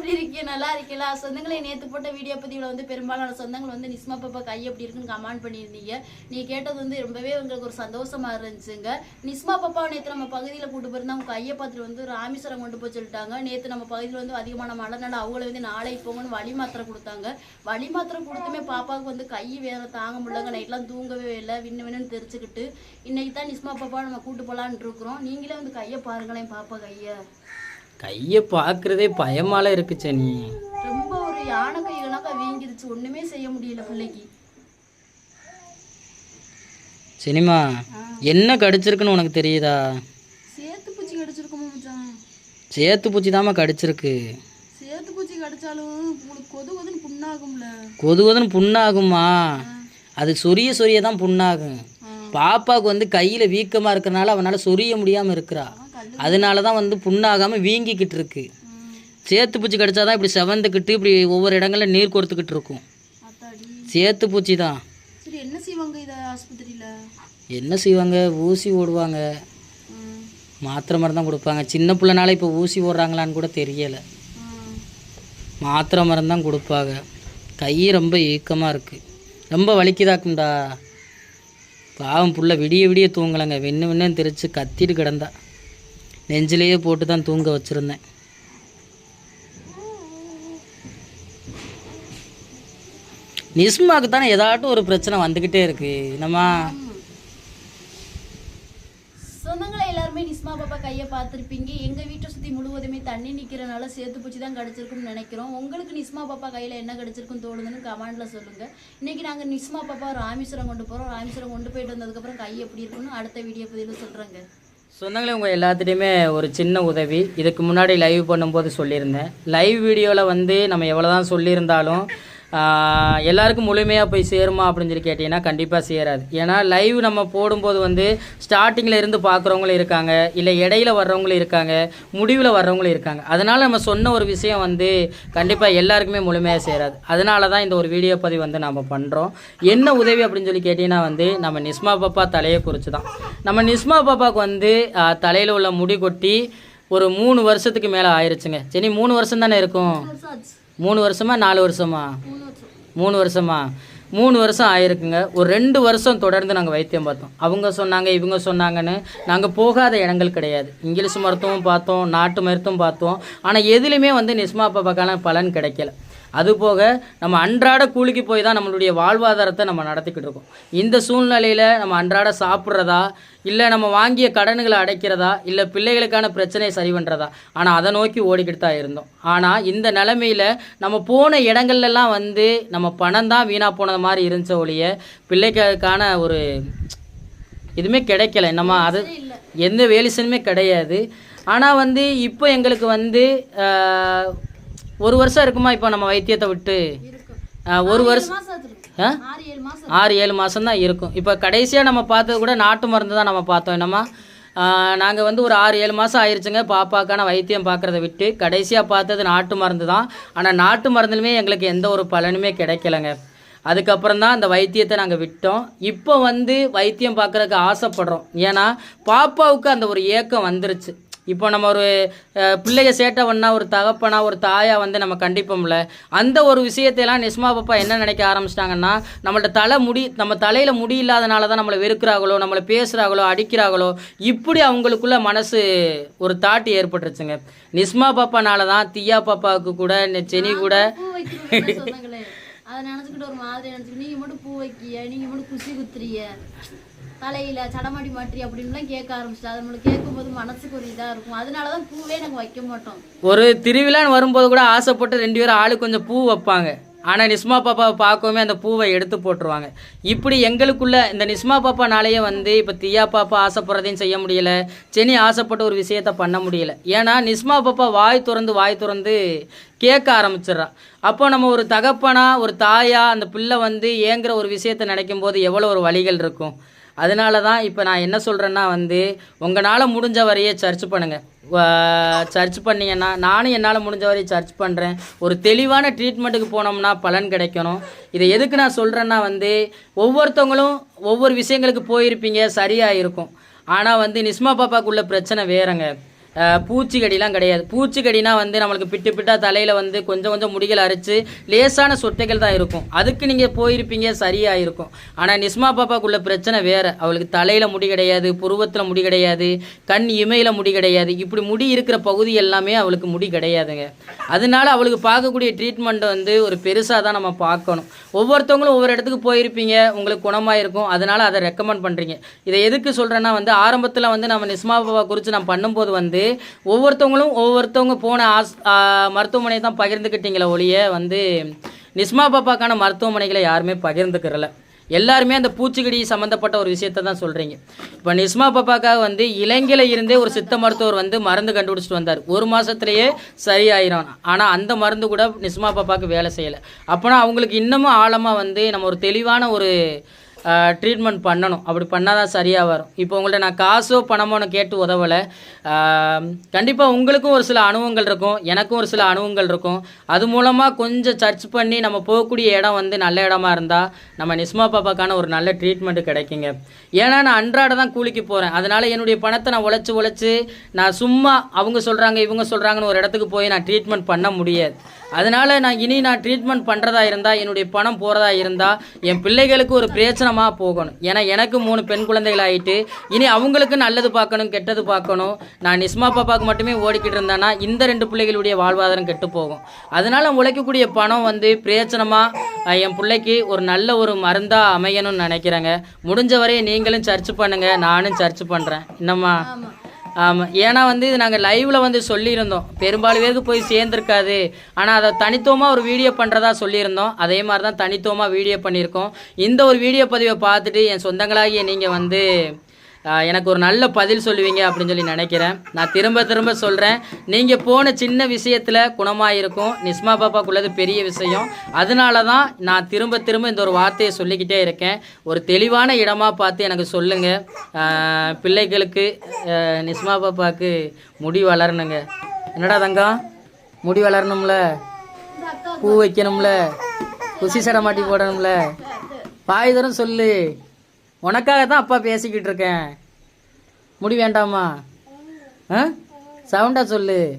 எப்படி இருக்கீங்க நல்லா இருக்கீங்களா சொந்தங்களை நேத்து போட்ட வீடியோ பதிவில் வந்து பெரும்பாலான சொந்தங்கள் வந்து நிஸ்மா பாப்பா கை எப்படி இருக்குன்னு கமெண்ட் பண்ணியிருந்தீங்க. நீ கேட்டது வந்து ரொம்பவே உங்களுக்கு ஒரு சந்தோஷமா இருந்துச்சுங்க. நிஸ்மா பாப்பா நேற்று நம்ம பகுதியில் கூட்டு போயிருந்தா அவங்க கையை பார்த்துட்டு வந்து ராமேஸ்வரம் கொண்டு போய் சொல்லிட்டாங்க. நேற்று நம்ம பகுதியில் வந்து அதிகமான மழை நாள் அவங்கள வந்து நாளை போங்கன்னு வழி மாத்திரை கொடுத்தாங்க. வழி மாத்திரை கொடுத்துமே பாப்பாவுக்கு வந்து கை வேற தாங்க முடியலங்க. நைட்லாம் தூங்கவே இல்லை. விண்ணு விண்ணுன்னு தெரிச்சுக்கிட்டு. இன்னைக்கு தான் நிஸ்மா பாப்பா நம்ம கூட்டு போலான்னு இருக்கிறோம். நீங்களே வந்து கையை பாருங்களேன் பாப்பா கையை. கையை பார்க்குறதே பயமால இருக்கு சனி. ரொம்ப ஒரு யானை கைகளாக வீங்கிருச்சு. ஒண்ணுமே செய்ய முடியல பிள்ளைக்கு. சினிமா என்ன கடிச்சிருக்குன்னு உனக்கு தெரியுதா? சேத்து பூச்சி கடிச்சிருக்குமா மச்சான்? சேத்து பூச்சி தாம்மா கடிச்சிருக்கு. சேத்து பூச்சி கடிச்சாலும் உங்களுக்கு கொது கொதுன்னு புண்ணாகும்ல. கொது கொதுன்னு புண்ணாகுமா அது சொரிய சொரிய தான் புண்ணாகும் பாப்பாவுக்கு வந்து கையில் வீக்கமாக இருக்கிறனால அவனால் சொரிய முடியாமல் இருக்கிறா. அதனால தான் வந்து புண்ணாகாமல் வீங்கிக்கிட்டு இருக்கு சேத்து பூச்சி கடிச்சாதான் இப்படி செவந்துக்கிட்டு இப்படி ஒவ்வொரு இடங்கள்ல நீர் கொடுத்துக்கிட்டு இருக்கும். சேத்து பூச்சி தான் என்ன செய்வாங்க இத ஆஸ்பத்திரியில? என்ன செய்வாங்க? ஊசி ஓடுவாங்க மாத்திரை மருந்து தான் கொடுப்பாங்க. சின்ன பிள்ளைனால இப்போ ஊசி ஓடுறாங்களான்னு கூட தெரியலை. மாத்திரை மருந்து தான் கொடுப்பாங்க. கை ரொம்ப ஏக்கமாக இருக்குது ரொம்ப வலிக்குதாக்கும்டா. பாவம் புள்ள விடிய விடிய தூங்கலைங்க. வெண்ணு வெண்ணு தெரிச்சு கத்திட்டு கிடந்தா. நெஞ்சிலேயே போட்டு தான் தூங்க வச்சுருந்தேன். நிஸ்மாவுக்கு தானே ஏதாட்டும் ஒரு பிரச்சனை வந்துக்கிட்டே இருக்கு. என்னம்மா? சொந்தங்களை எல்லாருமே நிஸ்மா பாப்பா கையை பார்த்துருப்பீங்க. எங்க வீட்டை சுத்தி முழுவதுமே தண்ணி நிக்கிறனால சேத்து பூச்சி தான் கிடச்சிருக்கும்னு நினைக்கிறோம். உங்களுக்கு நிஸ்மா பாப்பா கையில என்ன கடிச்சிருக்குன்னு தோணுதுன்னு கமெண்ட்ல சொல்லுங்க. இன்னைக்கு நாங்க நிஸ்மா பாப்பா ராமேஸ்வரம் கொண்டு போறோம். ராமேஸ்வரம் கொண்டு போயிட்டு வந்ததுக்கப்புறம் கை எப்படி இருக்குன்னு அடுத்த வீடியோ பதிவில் சொல்றேங்க. சொந்தங்களே உங்கள் எல்லாத்துலேயுமே ஒரு சின்ன உதவி. இதுக்கு முன்னாடி லைவ் பண்ணும்போது சொல்லியிருந்தேன். லைவ் வீடியோவில் வந்து நம்ம எவ்வளோ தான் சொல்லியிருந்தாலும் எல்லாருக்கும் முழுமையாக போய் சேருமா அப்படின்னு சொல்லி கேட்டிங்கன்னா கண்டிப்பாக சேராது. ஏன்னா லைவ் நம்ம போடும்போது வந்து ஸ்டார்டிங்கில் இருந்து பார்க்குறவங்களும் இருக்காங்க இல்லை இடையில வர்றவங்களும் இருக்காங்க முடிவில் வர்றவங்களும் இருக்காங்க. அதனால் நம்ம சொன்ன ஒரு விஷயம் வந்து கண்டிப்பாக எல்லாருக்குமே முழுமையாக சேராது. அதனால தான் இந்த ஒரு வீடியோ பதிவு வந்து நம்ம பண்ணுறோம் என்ன உதவி அப்படின்னு சொல்லி கேட்டிங்கன்னா வந்து நம்ம நிஸ்மா பாப்பா தலையை குறித்து தான் நம்ம நிஸ்மா பாப்பாவுக்கு வந்து தலையில் உள்ள முடி கொட்டி ஒரு மூணு வருஷத்துக்கு மேலே ஆயிருச்சுங்க. சரி மூணு வருஷம் தானே இருக்கும்? மூணு வருஷமா நாலு வருஷமா? மூணு மூணு வருஷமா? மூணு வருஷம் ஆயிருக்குங்க. ஒரு ரெண்டு வருஷம் தொடர்ந்து நாங்கள் வைத்தியம் பார்த்தோம். அவங்க சொன்னாங்க இவங்க சொன்னாங்கன்னு நாங்கள் போகாத இடங்கள் கிடையாது. இங்கிலீஷ் மருத்துவம் பார்த்தோம் நாட்டு மருத்துவம் பார்த்தோம். ஆனால் எதுலேயுமே வந்து நிஸ்மா பாப்பாக்கான பலன் கிடைக்கல. அதுபோக நம்ம அன்றாட கூலிக்கு போய் தான் நம்மளுடைய வாழ்வாதாரத்தை நம்ம நடத்திக்கிட்டு இருக்கோம். இந்த சூழ்நிலையில் நம்ம அன்றாட சாப்பிட்றதா? இல்லை நம்ம வாங்கிய கடன்களை அடைக்கிறதா? இல்லை பிள்ளைகளுக்கான பிரச்சனையை சரி பண்ணுறதா ஆனால் அதை நோக்கி ஓடிக்கிட்டு தான் இருந்தோம். ஆனால் இந்த நிலமையில் நம்ம போன இடங்கள்லாம் வந்து நம்ம பணம் தான் வீணாக போனது மாதிரி இருந்துச்ச ஒழிய பிள்ளைகளுக்கான ஒரு எதுவுமே கிடைக்கல. நம்ம அது எந்த வேலிசனுமே கிடையாது. ஆனால் வந்து இப்போ எங்களுக்கு வந்து ஒரு வருஷம் இருக்குமா இப்போ நம்ம வைத்தியத்தை விட்டு? ஒரு வருஷம்? ஆறு ஏழு மாசம் ஆறு ஏழு மாதம் தான் இருக்கும். இப்போ கடைசியாக நம்ம பார்த்தது கூட நாட்டு மருந்து தான் நம்ம பார்த்தோம். என்னம்மா? நாங்கள் வந்து ஒரு ஆறு ஏழு மாதம் ஆயிருச்சுங்க. பாப்பாக்கான வைத்தியம் பார்க்குறத விட்டு கடைசியாக பார்த்தது நாட்டு மருந்து தான். ஆனால் நாட்டு மருந்துலுமே எங்களுக்கு எந்த ஒரு பலனுமே கிடைக்கலங்க. அதுக்கப்புறம் தான் அந்த வைத்தியத்தை நாங்கள் விட்டோம். இப்போ வந்து வைத்தியம் பார்க்குறதுக்கு ஆசைப்படுறோம். ஏன்னா பாப்பாவுக்கு அந்த ஒரு ஏக்கம் வந்துருச்சு. இப்போ நம்ம ஒரு பிள்ளைய சேட்டை ஒரு தகப்பனா ஒரு தாயா வந்து நம்ம கண்டிப்போம்ல. அந்த ஒரு விஷயத்தையெல்லாம் நிஸ்மா பாப்பா என்ன நினைக்க ஆரம்பிச்சிட்டாங்கன்னா நம்மள்ட்ட தலை முடி நம்ம தலையில முடி இல்லாதனால தான் நம்மளை வெறுக்கிறாங்களோ நம்மளை பேசுகிறாங்களோ அடிக்கிறாங்களோ இப்படி அவங்களுக்குள்ள மனசு ஒரு தாட்டு ஏற்பட்டுருச்சுங்க. நிஸ்மா பாப்பானால தான் தியா பாப்பாவுக்கு கூட செனி கூட அதை நினச்சிக்கிட்டு ஒரு மாதிரி நினச்சிக்கிட்டு நீங்கள் மட்டும் பூ வைக்கிய நீங்கள் மட்டும் குசி குத்துறிய. தலையில் சடமாடி மாற்றி அப்படின்லாம் கேட்க ஆரம்பிச்சிட்டு அது நம்மளுக்கு கேட்கும்போது மனசுக்கு ஒரு இதாக இருக்கும். அதனாலதான் பூவே நாங்கள் வைக்க மாட்டோம். ஒரு திருவிழான்னு வரும்போது கூட ஆசைப்பட்டு ரெண்டு பேரும் ஆளு கொஞ்சம் பூ வைப்பாங்க. ஆனால் நிஸ்மா பாப்பாவை பார்க்கவுமே அந்த பூவை எடுத்து போட்டுருவாங்க. இப்படி எங்களுக்குள்ள இந்த நிஸ்மா பாப்பானாலேயே வந்து இப்போ தியா பாப்பா ஆசைப்படுறதையும் செய்ய முடியல. செனி ஆசைப்பட்ட ஒரு விஷயத்த பண்ண முடியல. ஏன்னா நிஸ்மா பாப்பா வாய் திறந்து வாய் திறந்து கேட்க ஆரம்பிச்சிடுறா. அப்போ நம்ம ஒரு தகப்பனா ஒரு தாயா அந்த பிள்ளை வந்து ஏங்குற ஒரு விஷயத்த நினைக்கும் போது எவ்வளோ ஒரு வழிகள் இருக்கும். அதனால தான் இப்போ நான் என்ன சொல்கிறேன்னா வந்து உங்களால் முடிஞ்ச வரையே சர்ச் பண்ணுங்கள் சர்ச் பண்ணீங்கன்னா நானும் என்னால் முடிஞ்ச வரையும் சர்ச் பண்ணுறேன் ஒரு தெளிவான ட்ரீட்மெண்ட்டுக்கு போனோம்னா பலன் கிடைக்கணும். இதை எதுக்கு நான் சொல்கிறேன்னா வந்து ஒவ்வொருத்தவங்களும் ஒவ்வொரு விஷயங்களுக்கு போயிருப்பீங்க சரியாக இருக்கும் ஆனால் வந்து நிஸ்மா பாப்பாக்குள்ள பிரச்சனை வேறங்க. பூச்சிக்கடிலாம் கிடையாது. பூச்சிக்கடினா வந்து நம்மளுக்கு பிட்டு பிட்டா தலையில் வந்து கொஞ்சம் கொஞ்சம் முடிகள் அரைச்சி லேசான சொட்டைகள் தான் இருக்கும். அதுக்கு நீங்கள் போயிருப்பீங்க சரியாக இருக்கும் ஆனால் நிஸ்மா பாப்பாக்குள்ள பிரச்சனை வேறு. அவளுக்கு தலையில் முடி கிடையாது புருவத்தில் முடி கிடையாது கண் இமையில் முடி கிடையாது. இப்படி முடி இருக்கிற பகுதி எல்லாமே அவளுக்கு முடி கிடையாதுங்க. அதனால அவளுக்கு பார்க்கக்கூடிய ட்ரீட்மெண்ட்டை வந்து ஒரு பெருசாக தான் நம்ம பார்க்கணும். ஒவ்வொருத்தவங்களும் ஒவ்வொரு இடத்துக்கு போயிருப்பீங்க உங்களுக்கு குணமாக இருக்கும் அதனால் அதை ரெக்கமெண்ட் பண்ணுறீங்க இதை எதுக்கு சொல்கிறேன்னா வந்து ஆரம்பத்தில் வந்து நம்ம நிஸ்மா பாப்பா குறித்து நான் பண்ணும்போது வந்து ஒவ்வொருத்தவங்களும் ஒவ்வொருத்தவங்க போன ஆஸ் மருத்துவமனையை தான் பகிர்ந்துக்கிட்டீங்களே ஒழிய வந்து நிஸ்மா பாப்பாக்கான மருத்துவமனைகளை யாருமே பகிர்ந்துக்கிறல. எல்லாருமே அந்த பூச்சிக்கடி சம்மந்தப்பட்ட ஒரு விஷயத்தை தான் சொல்கிறீங்க இப்போ நிஸ்மா பாப்பாக்காக வந்து இலங்கையில் இருந்தே ஒரு சித்த மருத்துவர் வந்து மருந்து கண்டுபிடிச்சிட்டு வந்தார். ஒரு மாதத்துலேயே சரியாயிரும். ஆனால் அந்த மருந்து கூட நிஸ்மா பாப்பாவுக்கு வேலை செய்யலை. அப்போனா அவங்களுக்கு இன்னமும் ஆழமாக வந்து நம்ம ஒரு தெளிவான ஒரு ட்ரீட்மெண்ட் பண்ணணும். அப்படி பண்ணால் தான் சரியாக வரும். இப்போ உங்கள்ட்ட நான் காசோ பணமோ கேட்டு உதவலை. கண்டிப்பாக உங்களுக்கும் ஒரு சில அனுபவங்கள் இருக்கும். எனக்கும் ஒரு சில அனுபவங்கள் இருக்கும். அது மூலமாக கொஞ்சம் சர்ச் பண்ணி நம்ம போகக்கூடிய இடம் வந்து நல்ல இடமா இருந்தால் நம்ம நிஸ்மா பாப்பாக்கான ஒரு நல்ல ட்ரீட்மெண்ட் கிடைக்குங்க. ஏன்னா நான் அன்றாட தான் கூலிக்கு போகிறேன் அதனால் என்னுடைய பணத்தை நான் உழைச்சி உழைச்சி நான் சும்மா அவங்க சொல்கிறாங்க இவங்க சொல்கிறாங்கன்னு ஒரு இடத்துக்கு போய் நான் ட்ரீட்மெண்ட் பண்ண முடியாது. அதனால் நான் இனி நான் ட்ரீட்மெண்ட் பண்ணுறதா இருந்தால் என்னுடைய பணம் போகிறதா இருந்தால் என் பிள்ளைகளுக்கு ஒரு பிரயோஜனமாக போகணும். ஏன்னா எனக்கு மூணு பெண் குழந்தைகள் ஆகிட்டு இனி அவங்களுக்கு நல்லது பார்க்கணும் கெட்டது பார்க்கணும். நான் நிஸ்மா பாப்பாவுக்கு மட்டுமே ஓடிக்கிட்டு இருந்தேன்னா இந்த ரெண்டு பிள்ளைகளுடைய வாழ்வாதாரம் கெட்டு போகும் அதனால் உழைக்கக்கூடிய பணம் வந்து பிரயோஜனமாக என் பிள்ளைக்கு ஒரு நல்ல ஒரு மருந்தாக அமையணும்னு நினைக்கிறேங்க. முடிஞ்ச வரையும் நீங்களும் சர்ச் பண்ணுங்கள் நானும் சர்ச் பண்ணுறேன் என்னம்மா? ஆமாம் ஏன்னா வந்து இது நாங்கள் லைவில் வந்து சொல்லியிருந்தோம். பெரும்பாலும் பேருக்கு போய் சேர்ந்துருக்காது. ஆனால் அதை தனித்துவமாக ஒரு வீடியோ பண்ணுறதா சொல்லியிருந்தோம். அதே மாதிரி தான் தனித்துவமாக வீடியோ பண்ணியிருக்கோம். இந்த ஒரு வீடியோ பதிவை பார்த்துட்டு என் சொந்தங்களாகிய நீங்கள் வந்து எனக்கு ஒரு நல்ல பதில் சொல்லுவீங்க அப்படின்னு சொல்லி நினைக்கிறேன். நான் திரும்ப திரும்ப சொல்கிறேன் நீங்கள் போன சின்ன விஷயத்தில் குணமாக இருக்கும் நிஸ்மா பாப்பாக்குள்ளது பெரிய விஷயம். அதனால தான் நான் திரும்ப திரும்ப இந்த ஒரு வார்த்தையை சொல்லிக்கிட்டே இருக்கேன். ஒரு தெளிவான இடமாக பார்த்து எனக்கு சொல்லுங்கள் பிள்ளைகளுக்கு நிஸ்மா பாப்பாவுக்கு முடி வளரணுங்க. என்னடா தங்கம்? முடி வளரணும்ல? பூ வைக்கணும்ல? குசி சடமாட்டி போடணும்ல? பாய் தரம் சொல்லு. உனக்காக தான் அப்பா பேசிக்கிட்டு இருக்கேன். முடி வேண்டாமா? ஆ? சவுண்டா சொல்லு.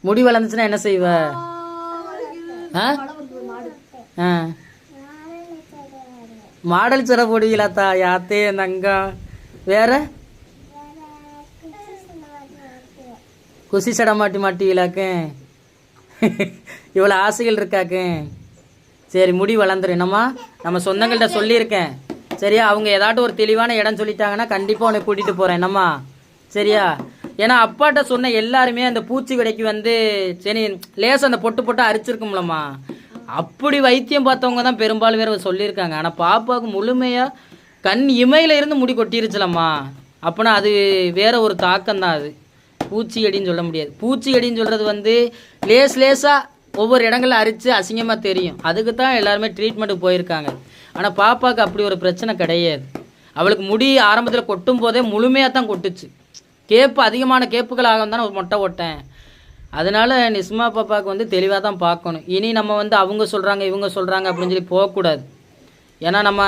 முடி வளர்ந்துச்சுன்னா என்ன செய்வ? ஆ? ஆ. மாடல் சிற போடுவீங்களாத்தா யாத்தே தங்கம் வேற? குசி சடமாட்டி மாட்டி மாட்டுவீங்களாக்கு இவ்வளோ ஆசைகள் இருக்காக்கு. சரி முடி வளர்ந்துரு. என்னம்மா? நம்ம சொந்தங்கள்கிட்ட சொல்லியிருக்கேன். சரியா? அவங்க ஏதாட்டும் ஒரு தெளிவான இடம் சொல்லிட்டாங்கன்னா கண்டிப்பாக உன்னை கூட்டிகிட்டு போகிறேன் என்னம்மா? சரியா? ஏன்னா அப்பாட்ட சொன்ன எல்லாருமே அந்த பூச்சி கடைக்கு வந்து சரி லேஸ் அந்த பொட்டு பொட்டு அரிச்சிருக்கும்லம்மா. அப்படி வைத்தியம் பார்த்தவங்க தான் பெரும்பாலும் பேர் சொல்லியிருக்காங்க. ஆனால் பாப்பாவுக்கு முழுமையாக கண் இமையில இருந்து முடி கொட்டிருச்சுலம்மா. அப்போனா அது வேற ஒரு தாக்கம் தான் அது. பூச்சி அடின்னு சொல்ல முடியாது. பூச்சி அடின்னு சொல்கிறது வந்து லேஸ் லேஸாக ஒவ்வொரு இடங்களில் அரித்து அசிங்கமாக தெரியும். அதுக்கு தான் எல்லாருமே ட்ரீட்மெண்ட்டுக்கு போயிருக்காங்க. ஆனால் பாப்பாவுக்கு அப்படி ஒரு பிரச்சனை கிடையாது. அவளுக்கு முடி ஆரம்பத்தில் கொட்டும் போதே முழுமையாக தான் கொட்டுச்சு. கேப்பு அதிகமான கேப்புகளாக தான் ஒரு மொட்டை ஓட்டேன். அதனால நிஸ்மா பாப்பாவுக்கு வந்து தெளிவாக தான் பார்க்கணும். இனி நம்ம வந்து அவங்க சொல்கிறாங்க இவங்க சொல்கிறாங்க அப்படின்னு சொல்லி போகக்கூடாது. ஏன்னா நம்ம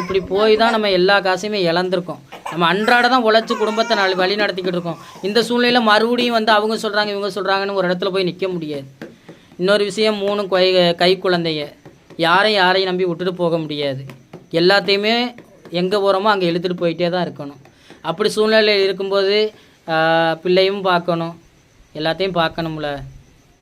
இப்படி போய் தான் நம்ம எல்லா காசையுமே இழந்திருக்கோம். நம்ம அன்றாட தான் உழைச்சி குடும்பத்தை நல் வழி நடத்திக்கிட்டு இருக்கோம். இந்த சூழ்நிலையில் மறுபடியும் வந்து அவங்க சொல்கிறாங்க இவங்க சொல்கிறாங்கன்னு ஒரு இடத்துல போய் நிற்க முடியாது. இன்னொரு விஷயம் மூணு கை கை குழந்தைய யாரையும் யாரையும் நம்பி விட்டுட்டு போக முடியாது. எல்லாத்தையுமே எங்கே போகிறோமோ அங்கே இழுத்துட்டு போயிட்டே தான் இருக்கணும். அப்படி சூழ்நிலையில் இருக்கும்போது பிள்ளையும் பார்க்கணும். எல்லாத்தையும் பார்க்கணும்ல.